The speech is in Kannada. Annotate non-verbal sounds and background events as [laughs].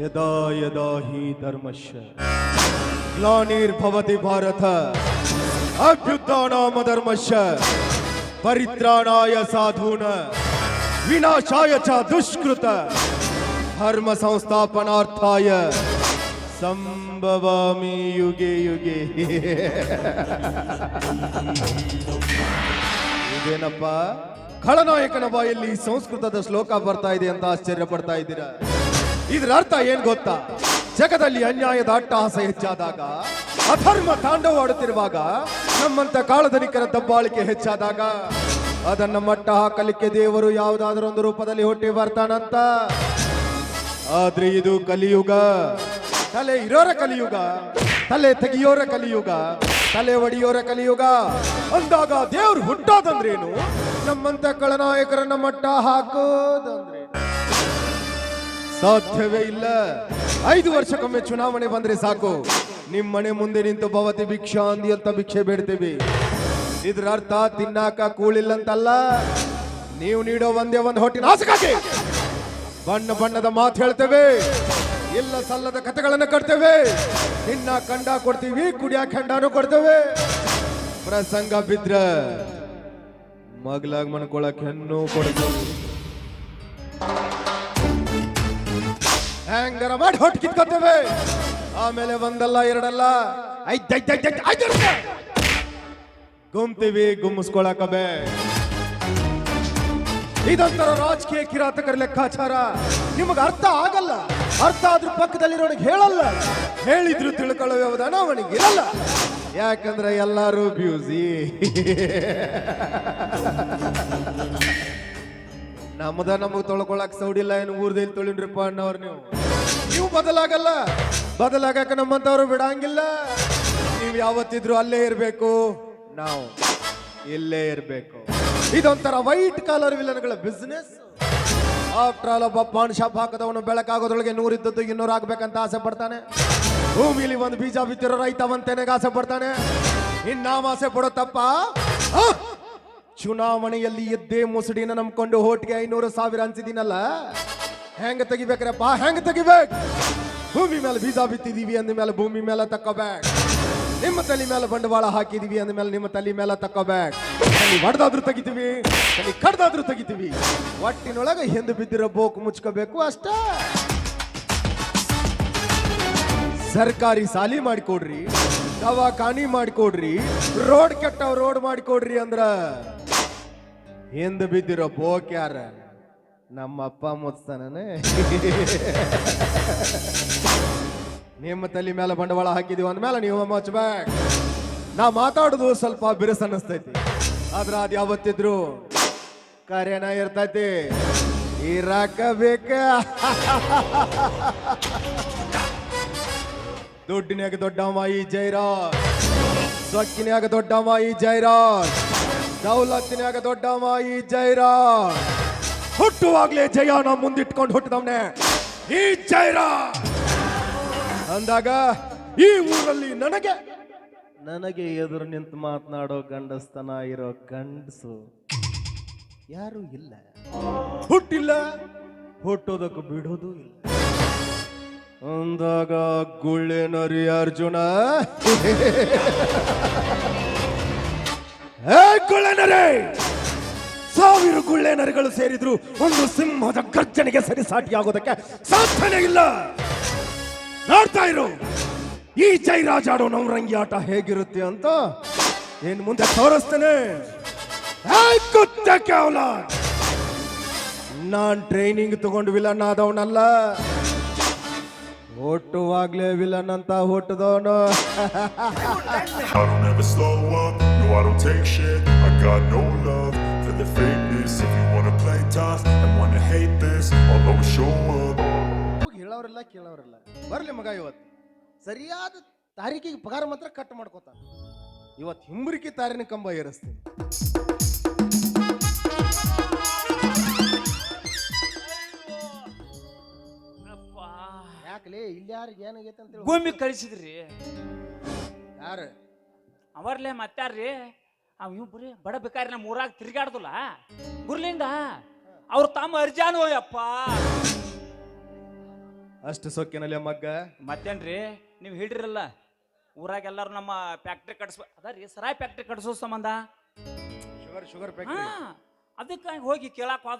यदा यदा हि धर्मस्य ग्लानिर्भवति भारत। अभ्युत्थानाम धर्मस्य परित्राणाय साधून। विनाशाय च दुष्कृत। धर्म संस्थापनार्थाय ಸಂಭವಾಮಿ ಯುಗೆ. ಯುಗೆ ಇದೇನಪ್ಪ? ಖಳನಾಯಕನ ಬಾಯಲ್ಲಿ ಸಂಸ್ಕೃತದ ಶ್ಲೋಕ ಬರ್ತಾ ಇದೆ ಅಂತ ಆಶ್ಚರ್ಯ ಪಡ್ತಾ ಇದ್ದೀರಾ? ಇದರ ಅರ್ಥ ಏನ್ ಗೊತ್ತಾ? ಜಗದಲ್ಲಿ ಅನ್ಯಾಯದ ಅಟ್ಟಹಾಸ ಹೆಚ್ಚಾದಾಗ, ಅಧರ್ಮ ತಾಂಡವಾಡುತ್ತಿರುವಾಗ ನಮ್ಮಂತ ಕಾಳಧನಿಕರ ದಬ್ಬಾಳಿಕೆ ಹೆಚ್ಚಾದಾಗ, ಅದನ್ನ ಮಟ್ಟ ಹಾಕಲಿಕ್ಕೆ ದೇವರು ಯಾವುದಾದ್ರೂ ಒಂದು ರೂಪದಲ್ಲಿ ಹೊಟ್ಟಿ ಬರ್ತಾನಂತ. ಆದ್ರೆ ಇದು ಕಲಿಯುಗ. ತಲೆ ಇರೋರ ಕಲಿಯುಗ, ತಲೆ ತೆಗಿಯೋರ ಕಲಿಯುಗ, ತಲೆ ಒಡೆಯೋರ ಕಲಿಯುಗ. ಅಂದಾಗ ದೇವ್ರು ಹುಟ್ಟೋದಂದ್ರೇನು? ನಮ್ಮಂತ ಕಳನಾಯಕರನ್ನ ಮಟ್ಟ ಹಾಕೋದಂದ್ರೆ. ಸಾಧ್ಯವೇ ಇಲ್ಲ. ಐದು ವರ್ಷಕ್ಕೊಮ್ಮೆ ಚುನಾವಣೆ ಬಂದ್ರೆ ಸಾಕು. ನಿಮ್ಮನೆ ಮುಂದೆ ನಿಂತು ಭವತಿ ಭಿಕ್ಷಾ ಅಂದಿ ಅಂತ ಭಿಕ್ಷೆ ಬೇಡ್ತೀವಿ. ಇದ್ರ ಅರ್ಥ ತಿನ್ನಾಕ ಕೂಳಿಲ್ಲ ಅಂತಲ್ಲ ನೀವು ನೀಡೋ ಒಂದೇ ಒಂದು ಹೊಟ್ಟಿನ ಆಸಕ್ಕಾಗಿ ಬಣ್ಣ ಬಣ್ಣದ ಮಾತು ಹೇಳ್ತೇವೆ. ಇಲ್ಲ ಸಲ್ಲದ ಕಥೆಗಳನ್ನು ಕಟ್ತೇವೆ. ನಿನ್ನ ಕಂಡ ಕೊಡ್ತೀವಿ, ಕುಡಿಯಾ ಖಂಡಾನು ಕೊಡ್ತೇವೆ. ಪ್ರಸಂಗ ಬಿದ್ರ ಮಗ್ಲಾಗ್ ಮನ್ಕೊಳಕ್ ಹೆಣ್ಣು ಕೊಡ್ತೇವೆ. ಹೆಂಗರ ಮಾಡಿ ಹೊಟ್ಟು ಕಿತ್ಕೊತೇವೆ. ಆಮೇಲೆ ಒಂದಲ್ಲ, ಎರಡಲ್ಲ. ಐದ್. ಗುಮ್ತೀವಿ ಗುಮ್ಮಿಸ್ಕೊಳಕ ಬೇ. ಇದೊಂಥರ ರಾಜಕೀಯ ಕಿರಾತಕರ ಲೆಕ್ಕಾಚಾರ. ನಿಮಗೆ ಅರ್ಥ ಆಗಲ್ಲ. ಅರ್ಥ ಆದ್ರೂ ಪಕ್ಕದಲ್ಲಿರೋನಿಗೆ ಹೇಳಲ್ಲ. ಹೇಳಿದ್ರು ತಿಳ್ಕೊಳ್ಳೋ ವ್ಯವಧಾನ ಅವನಿಗೆ ಇರಲ್ಲ. ಯಾಕಂದ್ರೆ ಎಲ್ಲರೂ ಬ್ಯೂಸಿ ನಮ್ಮದ ನಮಗ್ ತೊಳ್ಕೊಳಕ್ ಸೌಡಿಲ್ಲ ಏನು ಊರ್ದಲ್ಲಿ ತೊಳಿನ್ರಿಪ್ಪ ಅಣ್ಣವ್ರು ನೀವು. ನೀವು ಬದಲಾಗಲ್ಲ. ಬದಲಾಗಕ ನಮ್ಮಂತವ್ರು ಬಿಡಂಗಿಲ್ಲ. ನೀವು ಯಾವತ್ತಿದ್ರು ಅಲ್ಲೇ ಇರ್ಬೇಕು. ನಾವು ಇಲ್ಲೇ ಇರ್ಬೇಕು. ಇದೊಂಥರ ವೈಟ್ ಕಾಲರ್ ವಿಲನ್ಗಳ ಬಿಸ್ನೆಸ್ ಆಫ್ಟರ್ ಆಲ್ ಒಬ್ಬ ಪಾನ್ ಶಾಪ್ ಹಾಕದವನು ಬೆಳಕಾಗೋದ್ರೊಳಗೆ ನೂರಿದ್ದದ್ದು ಇನ್ನೂರು ಆಗ್ಬೇಕಂತ ಆಸೆ ಪಡ್ತಾನೆ. ಭೂಮಿಲಿ ಒಂದು ಬೀಜ ಬಿತ್ತಿರೋ ರೈತವಂತೇನೆಗೆ ಆಸೆ ಪಡ್ತಾನೆ. ಇನ್ನಾವ ಆಸೆ ಪಡೋತಪ್ಪ ಚುನಾವಣೆಯಲ್ಲಿ ಎದ್ದೇ ಮುಸುಡಿನ ನಂಬ್ಕೊಂಡು ಹೋಟ್ಗೆ ಐನೂರು ಸಾವಿರ ಅನ್ಸಿದೀನಲ್ಲ? ಹೆಂಗ ತೆಗಿಬೇಕ್ರಪ್ಪ? ಹೆಂಗ ತೆಗಿಬೇಕು? ಭೂಮಿ ಮೇಲೆ ಬೀಜ ಬಿತ್ತಿದೀವಿ ಅಂದ ಮೇಲೆ ಭೂಮಿ ಮೇಲೆ ತಕ್ಕೋಬೇಕು. ನಿಮ್ಮ ತಲೆ ಮೇಲೆ ಬಂಡವಾಳ ಹಾಕಿದೀವಿ ಅಂದ ಮೇಲೆ ನಿಮ್ಮ ತಲೆ ಮೇಲೆ ತಕೋಬೇಕು ಅಲ್ಲಿ ಹೊಡೆದಾದ್ರೂ ತೆಗಿತೀವಿ ಅಲ್ಲಿ ಕಡ್ದಾದ್ರೂ ತೆಗಿತೀವಿ. ಒಟ್ಟಿನೊಳಗೆ ಹಿಂದೆ ಬಿದ್ದಿರೋ ಬೋಕು ಮುಚ್ಕೋಬೇಕು ಅಷ್ಟೇ. ಸರ್ಕಾರಿ ಸಾಲಿ ಮಾಡಿಕೊಡ್ರಿ, ದವಾಖಾನಿ ಮಾಡಿಕೊಡ್ರಿ, ರೋಡ್ ಕೆಟ್ಟ ರೋಡ್ ಮಾಡಿಕೊಡ್ರಿ ಅಂದ್ರ ಹಿಂದೆ ಬಿದ್ದಿರೋ ಬೋಕ್ ಯಾರ? ನಮ್ಮ ಅಪ್ಪ ಮುಚ್ತಾನೇ ನಿಮ್ಮ ತಲೆ ಮೇಲೆ ಬಂಡವಾಳ ಹಾಕಿದೀವಿ ಅಂದ್ಮೇಲೆ ನೀವು ಮಚ್ಬೇಕು ನಾ ಮಾತಾಡೋದು ಸ್ವಲ್ಪ ಬಿರುಸ ಅನ್ನಿಸ್ತೈತಿ. ಆದ್ರ ಅದ್ ಯಾವತ್ತಿದ್ರು ಕಾರ್ಯನ ಇರ್ತೈತಿ. ಇರಾಕ ಬೇಕ ದುಡ್ಡಿನ್ಯಾಗ ದೊಡ್ಡವ ಈ ಜೈರಾಜ್. ಸೊಕ್ಕಿನ್ಯಾಗ ದೊಡ್ಡವ ಈ ಜೈರಾಜ್. ದೌಲತ್ತಿನ್ಯಾಗ ದೊಡ್ಡವ ಈ ಜೈರಾಜ್. ಹುಟ್ಟುವಾಗ್ಲೇ ನಾವು ಮುಂದಿಟ್ಕೊಂಡು ಹುಟ್ಟಿದವ್ನೆ ಈ ಜೈರಾಜ್. ಅಂದಾಗ ಈ ಊರಲ್ಲಿ ನನಗೆ ನನಗೆ ಎದುರು ನಿಂತು ಮಾತನಾಡೋ ಗಂಡಸ್ತನ ಇರೋ ಗಂಡಸು ಯಾರು ಇಲ್ಲ. ಹುಟ್ಟಿಲ್ಲ. ಹುಟ್ಟೋದಕ್ಕೂ ಬಿಡೋದು ಇಲ್ಲ. ಅಂದಾಗ ಗುಳ್ಳೆನರಿ ಅರ್ಜುನ. [laughs] ಏ ಗುಳ್ಳೆನರೇ ಸಾವಿರ ಗುಳ್ಳೆ ನರಿಗಳು ಸೇರಿದ್ರು ಒಂದು ಸಿಂಹದ ಗರ್ಜನೆಗೆ ಸರಿಸಾಟಿಯಾಗೋದಕ್ಕೆ ಸಾಧ್ಯನೇ ಇಲ್ಲ. ನೋಡ್ತಾ ಇರು. ಈ ಜೈ ರಾಜ ಆಡೋ ನವರಂಗಿ ಆಟ ಹೇಗಿರುತ್ತೆ ಅಂತ ಏನ್ ಮುಂದೆ ತೋರಿಸ್ತೇನೆ. ಕೇವಲ ನಾನ್ ಟ್ರೈನಿಂಗ್ ತಗೊಂಡು ವಿಲನ್ ಆದವನಲ್ಲ. ಹೊಟ್ಟುವಾಗ್ಲೇ ವಿಲನ್ ಅಂತ ಹೊಟ್ಟದವನು ಹೇಳೋರಿಲ್ಲ ಕೇಳೋರಿಲ್ಲ. ಬರಲಿ ಮಗ ಇವತ್ತು. ಸರಿಯಾದ ತಾರೀಕಿಗೆ ಪಗಾರ ಮಾತ್ರ ಕಟ್ ಮಾಡ್ಕೋತಾನ. ಇವತ್ತು ಹಿಂಬರಿಕೆ ತಾರಿನ ಕಂಬ ಏರಿಸ್ತೀನಿ. ಅಪ್ಪಾ ಯಾಕಲೇ ಇಲ್ಲಿ ಯಾರಿಗೆ ಏನಾಗೈತೆ ಅಂತ ಭೂಮಿ ಕಳಿಸಿದ್ರಿ. ಯಾರು? ಅವರ್ಲೆ ಮತ್ತಾರ್ರಿ? ಅವ್ ಇವ್ ಬರೀ ಬಡ ಬೇಕಾರಿ ನಮ್ಮ ಊರಾಗ ತಿರ್ಗಾಡ್ದಲ್ಲ. ಗುರ್ಲಿಂಗ ಅವ್ರ ತಮ್ಮ ಅರ್ಜಾನು ಯಪ್ಪ ಅಷ್ಟು ಸೊಕ್ಕಿನಲ್ಲಿ ಮಗ್ಗ. ಮತ್ತೇನ್ರಿ ನೀವು ಹಿಡ್ರಿರಲ್ಲ ಊರಾಗ ಎಲ್ಲಾರು ನಮ್ಮ ಫ್ಯಾಕ್ಟ್ರಿ ಕಟ್ಸ್ ಅದ ರೀ ಸರಾಯ್ ಫ್ಯಾಕ್ಟ್ರಿ ಕಟ್ಸೋ ಸಂಬಂಧ? ಶುಗರ್ ಶುಗರ್ ಫ್ಯಾಕ್ಟ್ರಿ ಅದಕ್ಕೆ ಹೋಗಿ ಕೇಳಕ್ ಹೋದ